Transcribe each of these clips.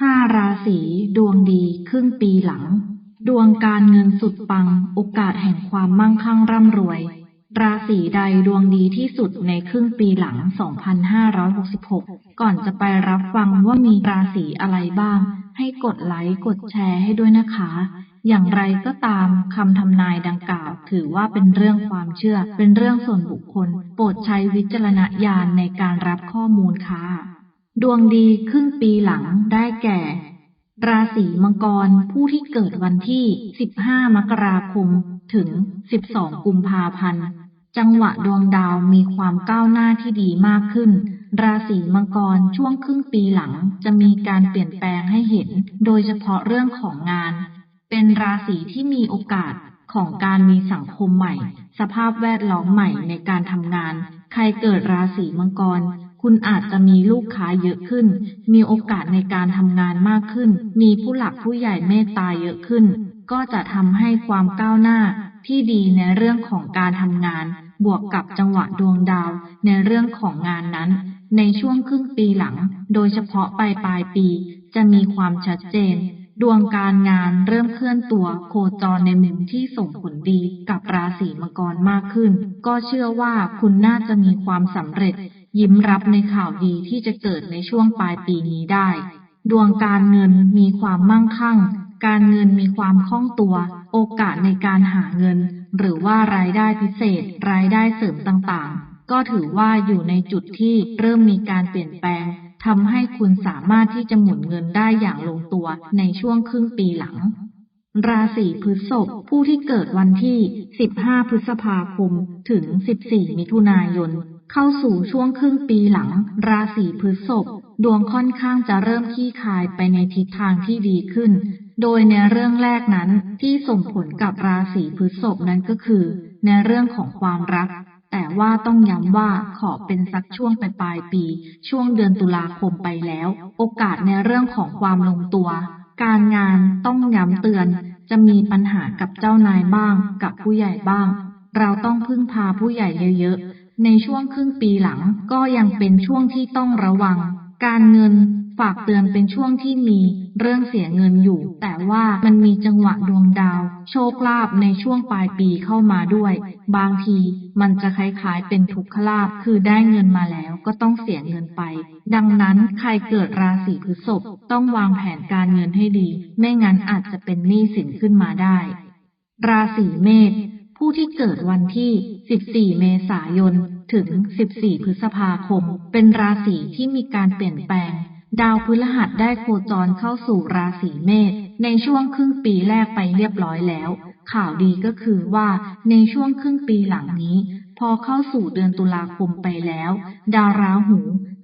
ห้าราศีดวงดีครึ่งปีหลัง ดวงการเงินสุดปัง โอกาสแห่งความมั่งคั่งร่ำรวย ราศีใดดวงดีที่สุดในครึ่งปีหลัง 2566 ก่อนจะไปรับฟังว่ามีราศีอะไรบ้าง ให้กดไลค์กดแชร์ให้ด้วยนะคะ อย่างไรก็ตามคำทำนายดังกล่าว ถือว่าเป็นเรื่องความเชื่อ เป็นเรื่องส่วนบุคคล โปรดใช้วิจารณญาณในการรับข้อมูลค่ะดวงดีครึ่งปีหลัง ได้แก่ ราศีมังกรผู้ที่เกิดวันที่ 15 มกราคม ถึง 12 กุมภาพันธ์ จังหวะดวงดาวมีความก้าวหน้าที่ดีมากขึ้น ราศีมังกรช่วงครึ่งปีหลังจะมีการเปลี่ยนแปลงให้เห็น โดยเฉพาะเรื่องของงาน เป็นราศีที่มีโอกาสของการมีสังคมใหม่ สภาพแวดล้อมใหม่ในการทำงาน ใครเกิดราศีมังกร คุณอาจจะมีลูกค้าเยอะขึ้น มีโอกาสในการทำงานมากขึ้น มีผู้หลักผู้ใหญ่เมตตาเยอะขึ้น ก็จะทำให้ความก้าวหน้าที่ดีในเรื่องของการทำงาน บวกกับจังหวะดวงดาว ในเรื่องของงานนั้น ในช่วงครึ่งปีหลัง โดยเฉพาะปลายปลายปี จะมีความชัดเจน ดวงการงานเริ่มเคลื่อนตัวโคจรในมุมที่ส่งผลดีกับราศีมังกรมากขึ้น ก็เชื่อว่าคุณน่าจะมีความสำเร็จ ยิ้มรับในข่าวดีที่จะเกิดในช่วงปลายปีนี้ได้ ดวงการเงินมีความมั่งคั่ง การเงินมีความคล่องตัว โอกาสในการหาเงิน หรือว่ารายได้พิเศษ รายได้เสริมต่างๆ ก็ถือว่าอยู่ในจุดที่เริ่มมีการเปลี่ยนแปลงทำให้คุณสามารถที่จะหมุนเงินได้อย่างลงตัวในช่วงครึ่งปีหลัง ราศีพฤษภผู้ที่เกิดวันที่ 15 พฤษภาคม ถึง 14 มิถุนายน เข้าสู่ช่วงครึ่งปีหลัง ราศีพฤษภดวงค่อนข้างจะเริ่มขี้คายไปในทิศทางที่ดีขึ้น โดยในเรื่องแรกนั้นที่ส่งผลกับราศีพฤษภนั้นก็คือ ในเรื่องของความรัก แต่ว่าต้องย้ำว่าขอเป็นสักช่วงปลายปี ช่วงเดือนตุลาคมไปแล้ว โอกาสในเรื่องของความลงตัว การงานต้องย้ำเตือน จะมีปัญหากับเจ้านายบ้าง กับผู้ใหญ่บ้าง เราต้องพึ่งพาผู้ใหญ่เยอะๆ ในช่วงครึ่งปีหลังก็ยังเป็นช่วงที่ต้องระวัง การเงินฝากเตือนเป็นช่วงที่มีเรื่องเสียเงินอยู่ แต่ว่ามันมีจังหวะดวงดาว โชคลาภในช่วงปลายปีเข้ามาด้วย บางทีมันจะคล้ายๆเป็นทุกขลาภคือได้เงินมาแล้วก็ต้องเสียเงินไป ดังนั้นใครเกิดราศีพฤษภต้องวางแผนการเงินให้ดี ไม่งั้นอาจจะเป็นหนี้สินขึ้นมาได้ ราศีเมษ ผู้ที่เกิดวันที่ 14 เมษายน ถึง 14 พฤษภาคม เป็นราศีที่มีการเปลี่ยนแปลง ดาวพฤหัสได้โคจรเข้าสู่ราศีเมษในช่วงครึ่งปีแรกไปเรียบร้อยแล้ว ข่าวดีก็คือว่าในช่วงครึ่งปีหลังนี้ พอเข้าสู่เดือนตุลาคมไปแล้ว ดาวราหู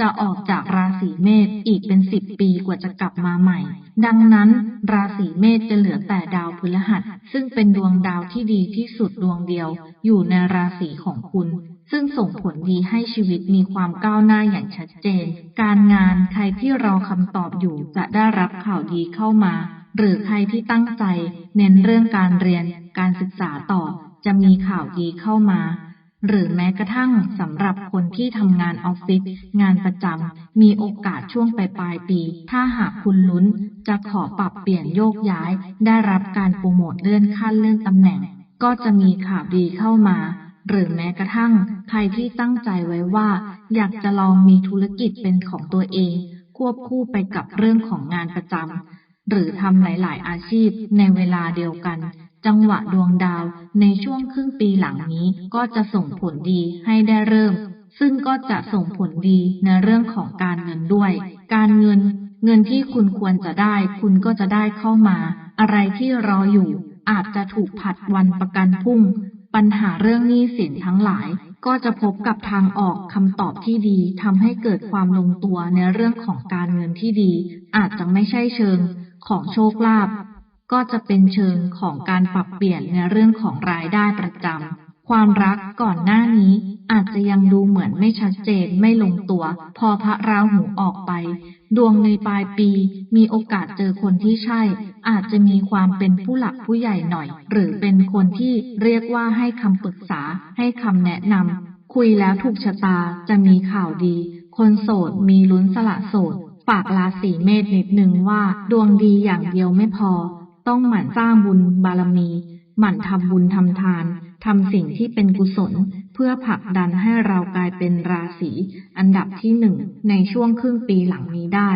จะออกจากราศีเมษอีกเป็นสิบปีกว่าจะกลับมาใหม่ ดังนั้น ราศีเมษจะเหลือแต่ดาวพฤหัส ซึ่งเป็นดวงดาวที่ดีที่สุดดวงเดียว อยู่ในราศีของคุณ ซึ่งส่งผลดีให้ชีวิตมีความก้าวหน้าอย่างชัดเจน การงานใครที่รอคำตอบอยู่จะได้รับข่าวดีเข้ามา หรือใครที่ตั้งใจ เน้นเรื่องการเรียน การศึกษาต่อ จะมีข่าวดีเข้ามา หรือแม้กระทั่งสำหรับคนที่ทำงานออฟฟิศงานประจำมีโอกาสช่วงปลายปลายปี ถ้าหากคุณลุ้น จะขอปรับเปลี่ยนโยกย้าย ได้รับการโปรโมทเลื่อนขั้นเลื่อนตำแหน่ง ก็จะมีข่าวดีเข้ามา หรือแม้กระทั่ง ใครที่ตั้งใจไว้ว่า อยากจะลองมีธุรกิจเป็นของตัวเอง ควบคู่ไปกับเรื่องของงานประจำหรือทำหลาย ๆ อาชีพในเวลาเดียวกัน จังหวะดวงดาวในช่วงครึ่งปีหลังนี้ก็จะส่งผลดีให้ได้เริ่ม ซึ่งก็จะส่งผลดีในเรื่องของการเงินด้วย การเงิน เงินที่คุณควรจะได้ คุณก็จะได้เข้ามา อะไรที่รออยู่ อาจจะถูกผัดวันประกันพรุ่ง ปัญหาเรื่องหนี้สินทั้งหลาย ก็จะพบกับทางออกคำตอบที่ดีทำให้เกิดความลงตัวในเรื่องของการเงินที่ดี อาจจะไม่ใช่เชิงของโชคลาภ ก็จะเป็นเชิงของการปรับเปลี่ยนในเรื่องของรายได้ประจำ ความรักก่อนหน้านี้อาจจะยังดูเหมือนไม่ชัดเจนไม่ลงตัว พอพระราหูออกไป ดวงในปลายปีมีโอกาสเจอคนที่ใช่ อาจจะมีความเป็นผู้หลักผู้ใหญ่หน่อย หรือเป็นคนที่เรียกว่าให้คำปรึกษา ให้คำแนะนำคุยแล้วถูกชะตาจะมีข่าวดี คนโสดมีลุ้นสละโสด ฝากราศีเมษนิดนึงว่า ดวงดีอย่างเดียวไม่พอ ต้องหมั่นสร้างบุญบารมี หมั่นทำบุญทำทานทำสิ่งที่เป็นกุศล เพื่อผลักดันให้เรากลายเป็นราศีอันดับที่หนึ่งในช่วงครึ่งปีหลังนี้ได้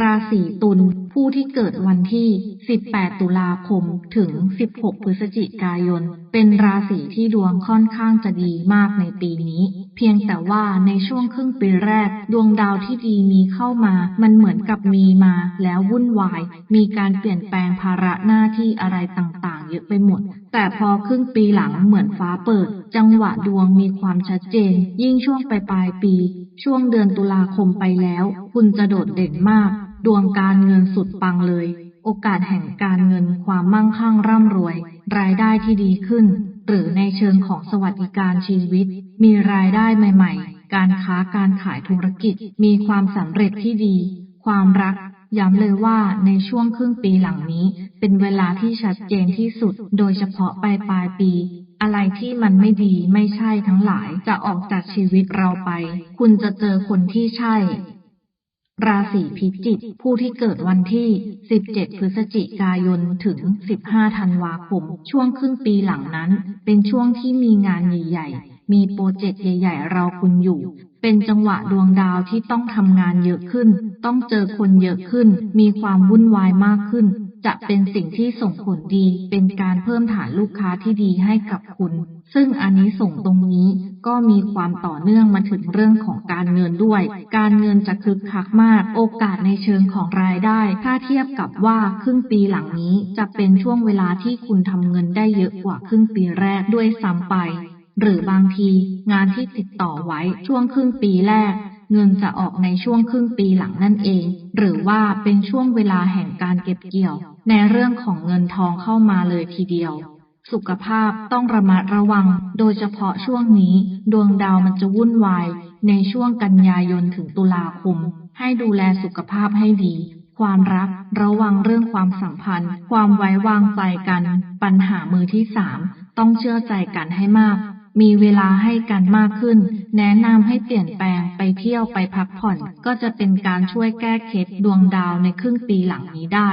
ราศีตุลผู้ที่เกิดวันที่ 18 ตุลาคม ถึง 16 พฤศจิกายน เป็นราศีที่ดวงค่อนข้างจะดีมากในปีนี้ เพียงแต่ว่าในช่วงครึ่งปีแรก ดวงดาวที่ดีมีเข้ามา มันเหมือนกับมีมาแล้ววุ่นวาย มีการเปลี่ยนแปลงภาระหน้าที่อะไรต่างๆ เยอะไปหมด แต่พอครึ่งปีหลังเหมือนฟ้าเปิด จังหวะดวงมีความชัดเจน ยิ่งช่วงปลายปลายปี ช่วงเดือนตุลาคมไปแล้ว คุณจะโดดเด่นมาก ดวงการเงินสุดปังเลย โอกาสแห่งการเงินความมั่งคั่งร่ำรวย รายได้ที่ดีขึ้น หรือในเชิงของสวัสดิการชีวิต มีรายได้ใหม่ ๆ การค้าการขายธุรกิจ มีความสำเร็จที่ดี ความรักย้ำเลยว่าในช่วงครึ่งปีหลังนี้ เป็นเวลาที่ชัดเจนที่สุด โดยเฉพาะปลายปลายปี อะไรที่มันไม่ดีไม่ใช่ทั้งหลายจะออกจากชีวิตเราไป คุณจะเจอคนที่ใช่ ราศีพิจิก ผู้ที่เกิดวันที่ 17 พฤศจิกายน ถึง 15 ธันวาคม ช่วงครึ่งปีหลังนั้น เป็นช่วงที่มีงานใหญ่ๆ มีโปรเจกต์ใหญ่ๆรอคุณอยู่ เป็นจังหวะดวงดาวที่ต้องทำงานเยอะขึ้น ต้องเจอคนเยอะขึ้น มีความวุ่นวายมากขึ้น จะเป็นสิ่งที่ส่งผลดีเป็นการเพิ่มฐานลูกค้าที่ดีให้กับคุณ ซึ่งอันนี้ส่งตรงนี้ก็มีความต่อเนื่องมาถึงเรื่องของการเงินด้วย การเงินจะคึกคักมาก โอกาสในเชิงของรายได้ ถ้าเทียบกับว่าครึ่งปีหลังนี้จะเป็นช่วงเวลาที่คุณทำเงินได้เยอะกว่าครึ่งปีแรกด้วยซ้ำไป หรือบางที งานที่ติดต่อไว้ช่วงครึ่งปีแรกเงินจะออกในช่วงครึ่งปีหลังนั่นเอง หรือว่าเป็นช่วงเวลาแห่งการเก็บเกี่ยว ในเรื่องของเงินทองเข้ามาเลยทีเดียว สุขภาพต้องระมัดระวัง โดยเฉพาะช่วงนี้ ดวงดาวมันจะวุ่นวาย ในช่วงกันยายนถึงตุลาคม ให้ดูแลสุขภาพให้ดี ความรัก ระวังเรื่องความสัมพันธ์ ความไว้วางใจกัน ปัญหามือที่สามต้องเชื่อใจกันให้มากมีเวลาให้กันมากขึ้น แนะนำให้เปลี่ยนแปลงไปเที่ยวไปพักผ่อน ก็จะเป็นการช่วยแก้เคล็ดดวงดาวในครึ่งปีหลังนี้ได้